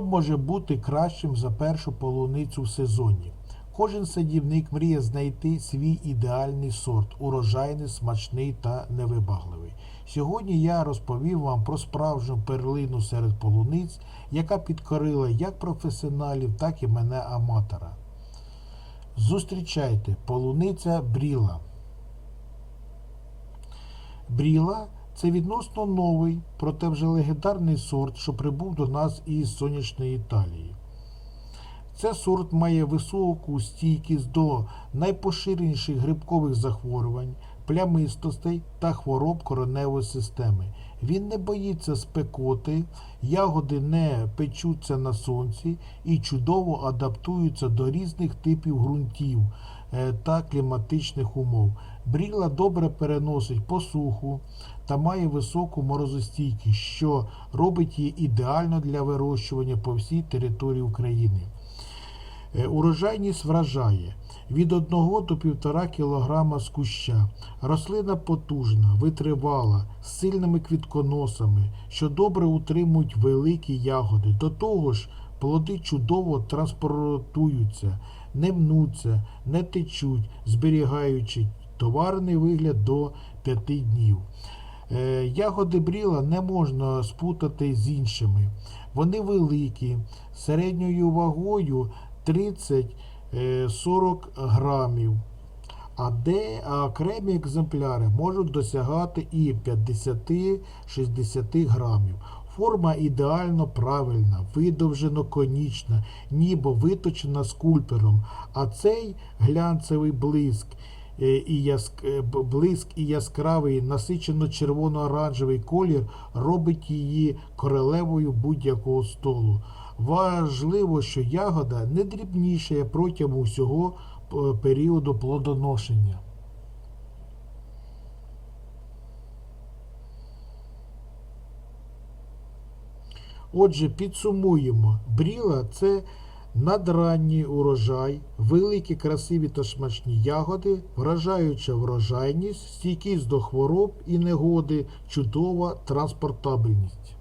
може бути кращим за першу полуницю в сезоні? Кожен садівник мріє знайти свій ідеальний сорт, урожайний, смачний та невибагливий. Сьогодні я розповім вам про справжню перлину серед полуниць, яка підкорила як професіоналів, так і мене аматора. Зустрічайте полуниця Бріла. Бріла це відносно новий, проте вже легендарний сорт, що прибув до нас із сонячної Італії. Це сорт має високу стійкість до найпоширеніших грибкових захворювань, плямистостей та хвороб короневої системи. Він не боїться спекоти, ягоди не печуться на сонці і чудово адаптуються до різних типів ґрунтів та кліматичних умов. Бріла добре переносить посуху та має високу морозостійкість, що робить її ідеально для вирощування по всій території України. Е, Урожайність вражає від 1 до 1,5 кг з куща. Рослина потужна, витривала, з сильними квітконосами, що добре утримують великі ягоди. До того ж, плоди чудово транспортуються, не мнуться, не течуть, зберігаючи товарний вигляд до 5 днів. Е, Ягоди бріла не можна спутати з іншими. Вони великі, середньою вагою 30-40 грамів, а де окремі екземпляри можуть досягати і 50-60 грамів. Форма ідеально правильна, видовжено конічна, ніби виточена скульпером, а цей глянцевий блиск е, і яск... е, блиск і яскравий насичено червоно-оранжевий колір робить її королевою будь-якого столу. Важливо, що ягода не дрібнішає протягом усього е, періоду плодоношення. Отже, підсумуємо. Бріла це надранній урожай, великі красиві та смачні ягоди, вражаюча врожайність, стійкість до хвороб і негоди, чудова транспортабельність.